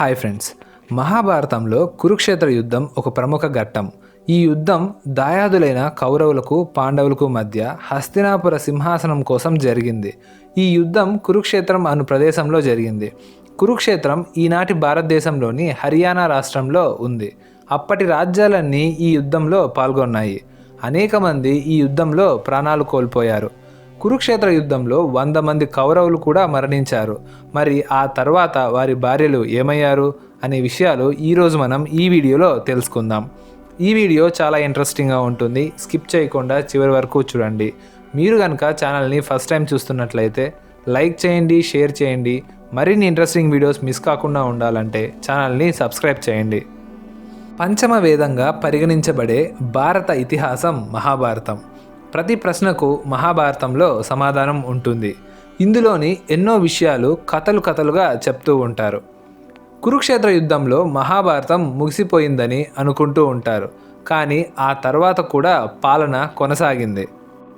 Hi friends. మహాభారతంలో కురుక్షేత్ర యుద్ధం ఒక ప్రముఖ ఘట్టం. ఈ యుద్ధం దాయాదులైన కౌరవులకు పాండవులకు మధ్య హస్తినాపుర సింహాసనం కోసం జరిగింది. ఈ యుద్ధం కురుక్షేత్రం అను ప్రదేశంలో జరిగింది. కురుక్షేత్రం ఈనాటి భారతదేశంలోని హర్యానా రాష్ట్రంలో ఉంది. అప్పటి రాజ్యాలన్నీ ఈ యుద్ధంలో పాల్గొన్నాయి. అనేక మంది ఈ యుద్ధంలో ప్రాణాలు కోల్పోయారు. కురుక్షేత్ర యుద్ధంలో వంద మంది కౌరవులు కూడా మరణించారు. మరి ఆ తర్వాత వారి భార్యలు ఏమయ్యారు అనే విషయాలు ఈరోజు మనం ఈ వీడియోలో తెలుసుకుందాం. ఈ వీడియో చాలా ఇంట్రెస్టింగ్గా ఉంటుంది. స్కిప్ చేయకుండా చివరి వరకు చూడండి. మీరు కనుక ఛానల్ని ఫస్ట్ టైం చూస్తున్నట్లయితే లైక్ చేయండి షేర్ చేయండి. మరిన్ని ఇంట్రెస్టింగ్ వీడియోస్ మిస్ కాకుండా ఉండాలంటే ఛానల్ని సబ్స్క్రైబ్ చేయండి. పంచమ వేదంగా పరిగణించబడే భారత ఇతిహాసం మహాభారతం. ప్రతి ప్రశ్నకు మహాభారతంలో సమాధానం ఉంటుంది. ఇందులోని ఎన్నో విషయాలు కథలు కథలుగా చెప్తూ ఉంటారు. కురుక్షేత్ర యుద్ధంలో మహాభారతం ముగిసిపోయిందని అనుకుంటూ ఉంటారు. కానీ ఆ తర్వాత కూడా పాలన కొనసాగింది.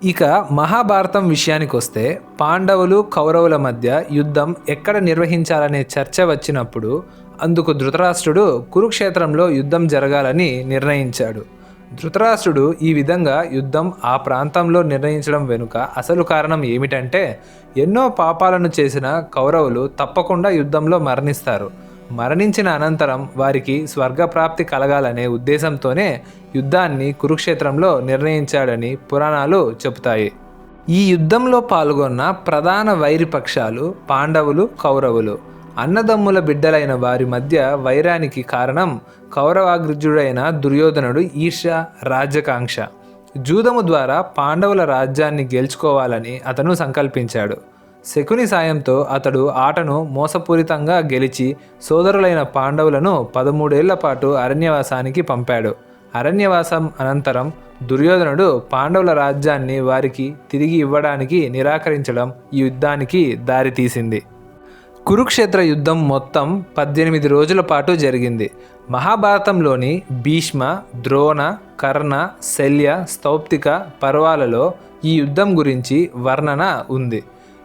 ఇక మహాభారతం విషయానికి వస్తే పాండవులు కౌరవుల మధ్య యుద్ధం ఎక్కడ నిర్వహించాలనే చర్చ వచ్చినప్పుడు అందుకు ధృతరాష్ట్రుడు కురుక్షేత్రంలో యుద్ధం జరగాలని నిర్ణయించాడు. ధృతరాష్ట్రుడు ఈ విధంగా యుద్ధం ఆ ప్రాంతంలో నిర్ణయించడం వెనుక అసలు కారణం ఏమిటంటే ఎన్నో పాపాలను చేసిన కౌరవులు తప్పకుండా యుద్ధంలో మరణిస్తారు. మరణించిన అనంతరం వారికి స్వర్గప్రాప్తి కలగాలనే ఉద్దేశంతోనే యుద్ధాన్ని కురుక్షేత్రంలో నిర్ణయించాడని పురాణాలు చెబుతాయి. ఈ యుద్ధంలో పాల్గొన్న ప్రధాన వైరి పక్షాలు పాండవులు కౌరవులు. అన్నదమ్ముల బిడ్డలైన వారి మధ్య వైరానికి కారణం కౌరవాగ్రజుడైన దుర్యోధనుడు ఈర్ష రాజ్యకాంక్ష జూదము ద్వారా పాండవుల రాజ్యాన్ని గెలుచుకోవాలని అతను సంకల్పించాడు. శకుని సాయంతో అతడు ఆటను మోసపూరితంగా గెలిచి సోదరులైన పాండవులను పదమూడేళ్ళ పాటు అరణ్యవాసానికి పంపాడు. అరణ్యవాసం అనంతరం దుర్యోధనుడు పాండవుల రాజ్యాన్ని వారికి తిరిగి ఇవ్వడానికి నిరాకరించడం ఈ యుద్ధానికి దారితీసింది. కురుక్షేత్ర యుద్ధం మొత్తం పద్దెనిమిది రోజుల పాటు జరిగింది. మహాభారతంలోని భీష్మ ద్రోణ కర్ణ శల్య స్తౌప్తిక పర్వాలలో ఈ యుద్ధం గురించి వర్ణన ఉంది.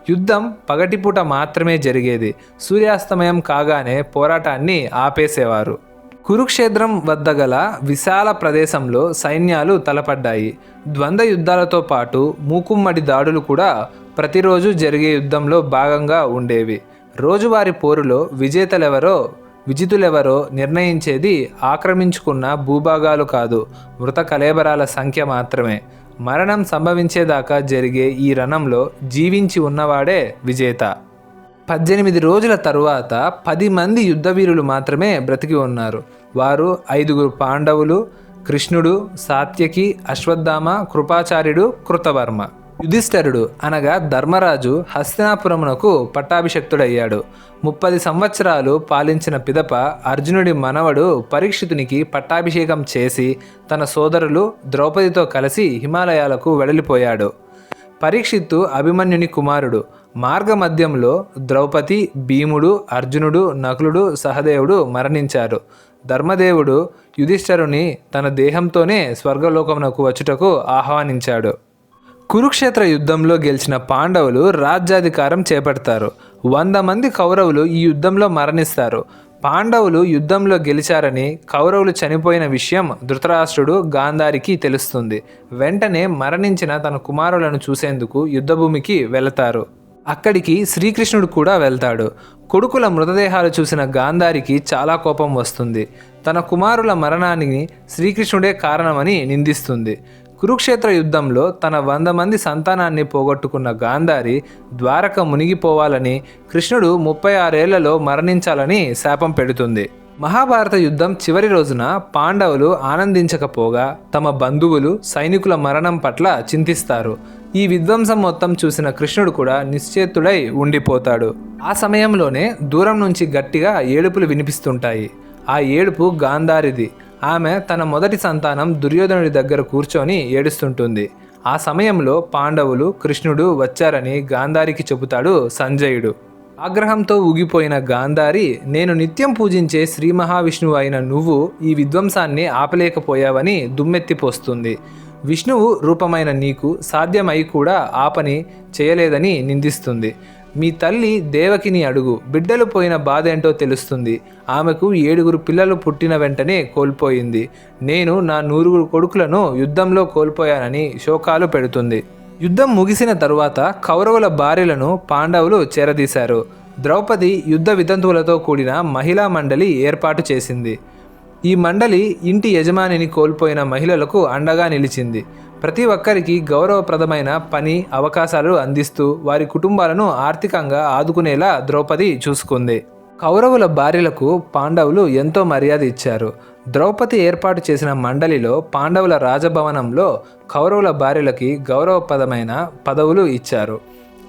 యుద్ధం పగటిపూట మాత్రమే జరిగేది. సూర్యాస్తమయం కాగానే పోరాటాన్ని ఆపేసేవారు. కురుక్షేత్రం వద్ద గల విశాల ప్రదేశంలో సైన్యాలు తలపడ్డాయి. ద్వంద్వ యుద్ధాలతో పాటు మూకుమ్మడి దాడులు కూడా ప్రతిరోజు జరిగే యుద్ధంలో భాగంగా ఉండేవి. రోజువారి పోరులో విజేతలెవరో విజితులెవరో నిర్ణయించేది ఆక్రమించుకున్న భూభాగాలు కాదు మృత కలేబరాల సంఖ్య మాత్రమే. మరణం సంభవించేదాకా జరిగే ఈ రణంలో జీవించి ఉన్నవాడే విజేత. పద్దెనిమిది రోజుల తరువాత పది మంది యుద్ధవీరులు మాత్రమే బ్రతికి ఉన్నారు. వారు ఐదుగురు పాండవులు కృష్ణుడు సాత్యకి అశ్వత్థామ కృపాచార్యుడు కృతవర్మ. యుధిష్ఠరుడు అనగా ధర్మరాజు హస్తినాపురమునకు పట్టాభిషక్తుడయ్యాడు. ముప్పది సంవత్సరాలు పాలించిన పిదప అర్జునుడి మనవడు పరీక్షితునికి పట్టాభిషేకం చేసి తన సోదరులు ద్రౌపదితో కలిసి హిమాలయాలకు వెడలిపోయాడు. పరీక్షిత్తు అభిమన్యుని కుమారుడు. మార్గమధ్యంలో ద్రౌపది భీముడు అర్జునుడు నకులుడు సహదేవుడు మరణించారు. ధర్మదేవుడు యుధిష్ఠరుని తన దేహంతోనే స్వర్గలోకమునకు వచ్చుటకు ఆహ్వానించాడు. కురుక్షేత్ర యుద్ధంలో గెలిచిన పాండవులు రాజ్యాధికారం చేపడతారు. వంద మంది కౌరవులు ఈ యుద్ధంలో మరణిస్తారు. పాండవులు యుద్ధంలో గెలిచారని కౌరవులు చనిపోయిన విషయం ధృతరాష్ట్రుడు గాంధారికి తెలుస్తుంది. వెంటనే మరణించిన తన కుమారులను చూసేందుకు యుద్ధభూమికి వెళతారు. అక్కడికి శ్రీకృష్ణుడు కూడా వెళ్తాడు. కొడుకుల మృతదేహాలు చూసిన గాంధారికి చాలా కోపం వస్తుంది. తన కుమారుల మరణానికి శ్రీకృష్ణుడే కారణమని నిందిస్తుంది. కురుక్షేత్ర యుద్ధంలో తన వంద మంది సంతానాన్ని పోగొట్టుకున్న గాంధారి ద్వారక మునిగిపోవాలని కృష్ణుడు ముప్పై ఆరేళ్ళలో మరణించాలని శాపం పెడుతుంది. మహాభారత యుద్ధం చివరి రోజున పాండవులు ఆనందించకపోగా తమ బంధువులు సైనికుల మరణం పట్ల చింతిస్తారు. ఈ విధ్వంసం మొత్తం చూసిన కృష్ణుడు కూడా నిశ్చేతుడై ఉండిపోతాడు. ఆ సమయంలోనే దూరం నుంచి గట్టిగా ఏడుపులు వినిపిస్తుంటాయి. ఆ ఏడుపు గాంధారిది. ఆమె తన మొదటి సంతానం దుర్యోధనుడి దగ్గర కూర్చొని ఏడుస్తుంటుంది. ఆ సమయంలో పాండవులు కృష్ణుడు వచ్చారని గాంధారికి చెబుతాడు సంజయుడు. ఆగ్రహంతో ఊగిపోయిన గాంధారి నేను నిత్యం పూజించే శ్రీ మహావిష్ణువు అయిన నువ్వు ఈ విధ్వంసాన్ని ఆపలేకపోయావని దుమ్మెత్తిపోస్తుంది విష్ణువు రూపమైన నీకు సాధ్యమై కూడా ఆపని చేయలేదని నిందిస్తుంది. మీ తల్లి దేవకిని అడుగు. బిడ్డలు పోయిన బాధ ఏంటో తెలుస్తుంది. ఆమెకు ఏడుగురు పిల్లలు పుట్టిన వెంటనే కోల్పోయింది. నేను నా నూరుగురు కొడుకులను యుద్ధంలో కోల్పోయానని శోకాలు పెడుతుంది. యుద్ధం ముగిసిన తరువాత కౌరవుల భార్యలను పాండవులు చేరదీశారు. ద్రౌపది యుద్ధ వితంతువులతో కూడిన మహిళా మండలి ఏర్పాటు చేసింది. ఈ మండలి ఇంటి యజమానిని కోల్పోయిన మహిళలకు అండగా నిలిచింది. ప్రతి ఒక్కరికి గౌరవప్రదమైన పని అవకాశాలు అందిస్తూ వారి కుటుంబాలను ఆర్థికంగా ఆదుకునేలా ద్రౌపది చూసుకుంది. కౌరవుల భార్యలకు పాండవులు ఎంతో మర్యాద ఇచ్చారు. ద్రౌపది ఏర్పాటు చేసిన మండలిలో పాండవుల రాజభవనంలో కౌరవుల భార్యలకి గౌరవప్రదమైన పదవులు ఇచ్చారు.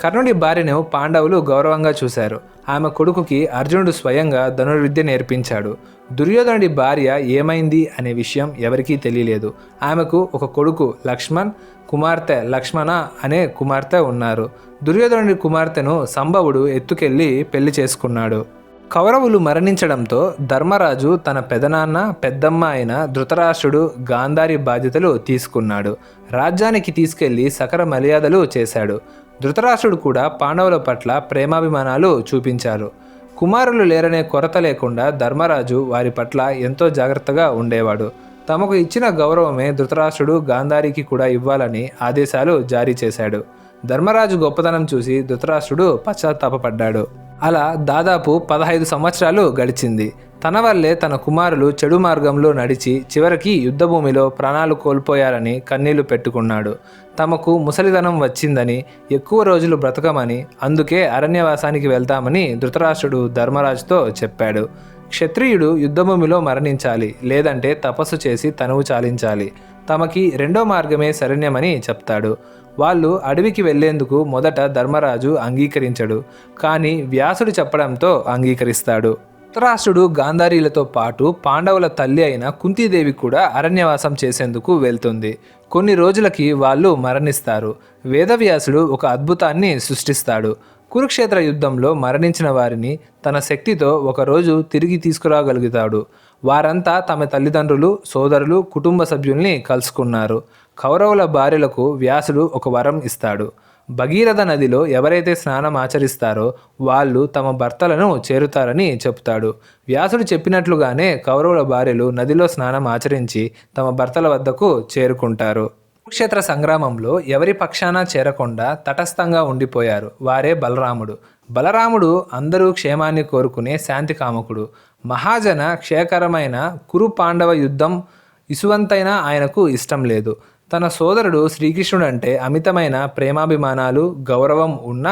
కర్ణుడి భార్యను పాండవులు గౌరవంగా చూశారు. ఆమె కొడుకుకి అర్జునుడు స్వయంగా ధనుర్విద్య నేర్పించాడు. దుర్యోధనుడి భార్య ఏమైంది అనే విషయం ఎవరికీ తెలియలేదు. ఆమెకు ఒక కొడుకు లక్ష్మణ్ కుమార్తె లక్ష్మణ అనే కుమార్తె ఉన్నారు. దుర్యోధనుడి కుమార్తెను సంభవుడు ఎత్తుకెళ్ళి పెళ్ళి చేసుకున్నాడు. కౌరవులు మరణించడంతో ధర్మరాజు తన పెదనాన్న పెద్దమ్మ అయిన ధృతరాష్ట్రుడు గాంధారి బాధ్యతలు తీసుకున్నాడు. రాజ్యానికి తీసుకెళ్ళి సకర మర్యాదలు చేశాడు. ధృతరాష్ట్రుడు కూడా పాండవుల పట్ల ప్రేమాభిమానాలు చూపించారు. కుమారులు లేరనే కొరత లేకుండా ధర్మరాజు వారి పట్ల ఎంతో జాగ్రత్తగా ఉండేవాడు. తమకు ఇచ్చిన గౌరవమే ధృతరాష్ట్రుడు గాంధారికి కూడా ఇవ్వాలని ఆదేశాలు జారీ చేశాడు. ధర్మరాజు గొప్పతనం చూసి ధృతరాష్ట్రుడు పశ్చాత్తాపపడ్డాడు. అలా దాదాపు పదహైదు సంవత్సరాలు గడిచింది. తన వల్లే తన కుమారులు చెడు మార్గంలో నడిచి చివరికి యుద్ధభూమిలో ప్రాణాలు కోల్పోయారని కన్నీళ్ళు పెట్టుకున్నాడు. తమకు ముసలిదనం వచ్చిందని ఎక్కువ రోజులు బ్రతకమని అందుకే అరణ్యవాసానికి వెళ్తామని ధృతరాష్ట్రుడు ధర్మరాజుతో చెప్పాడు. క్షత్రియుడు యుద్ధభూమిలో మరణించాలి లేదంటే తపస్సు చేసి తనువు చాలించాలి. తమకి రెండో మార్గమే శరణ్యమని చెప్తాడు. వాళ్ళు అడవికి వెళ్ళేందుకు మొదట ధర్మరాజు అంగీకరించడు కానీ వ్యాసుడు చెప్పడంతో అంగీకరిస్తాడు. ధృతరాష్ట్రుడు గాంధారీలతో పాటు పాండవుల తల్లి అయిన కుంతీదేవి కూడా అరణ్యవాసం చేసేందుకు వెళ్తుంది. కొన్ని రోజులకి వాళ్ళు మరణిస్తారు. వేదవ్యాసుడు ఒక అద్భుతాన్ని సృష్టిస్తాడు. కురుక్షేత్ర యుద్ధంలో మరణించిన వారిని తన శక్తితో ఒకరోజు తిరిగి తీసుకురాగలుగుతాడు. వారంతా తమ తల్లిదండ్రులు సోదరులు కుటుంబ సభ్యుల్ని కలుసుకున్నారు. కౌరవుల భార్యలకు వ్యాసుడు ఒక వరం ఇస్తాడు. భగీరథ నదిలో ఎవరైతే స్నానం ఆచరిస్తారో వాళ్ళు తమ భర్తలను చేరుతారని చెప్తాడు. వ్యాసుడు చెప్పినట్లుగానే కౌరవుల భార్యలు నదిలో స్నానం ఆచరించి తమ భర్తల వద్దకు చేరుకుంటారు. కురుక్షేత్ర సంగ్రామంలో ఎవరి పక్షాన చేరకుండా తటస్థంగా ఉండిపోయారు వారే బలరాముడు. బలరాముడు అందరూ క్షేమాన్ని కోరుకునే శాంతి కామకుడు. మహాజన క్షేకరమైన కురు పాండవ యుద్ధం ఇసువంతైనా ఆయనకు ఇష్టం లేదు. తన సోదరుడు శ్రీకృష్ణుడు అంటే అమితమైన ప్రేమాభిమానాలు గౌరవం ఉన్న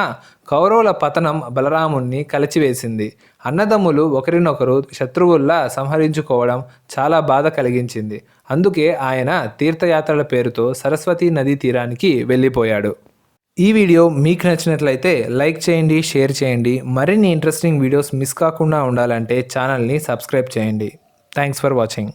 కౌరవుల పతనం బలరాముణ్ణి కలిచివేసింది. అన్నదమ్ములు ఒకరినొకరు శత్రువుల్లా సంహరించుకోవడం చాలా బాధ కలిగించింది. అందుకే ఆయన తీర్థయాత్రల పేరుతో సరస్వతీ నదీ తీరానికి వెళ్ళిపోయాడు. ఈ వీడియో మీకు నచ్చినట్లయితే లైక్ చేయండి షేర్ చేయండి. మరిన్ని ఇంట్రెస్టింగ్ వీడియోస్ మిస్ కాకుండా ఉండాలంటే ఛానల్ని సబ్స్క్రైబ్ చేయండి. Thanks for watching.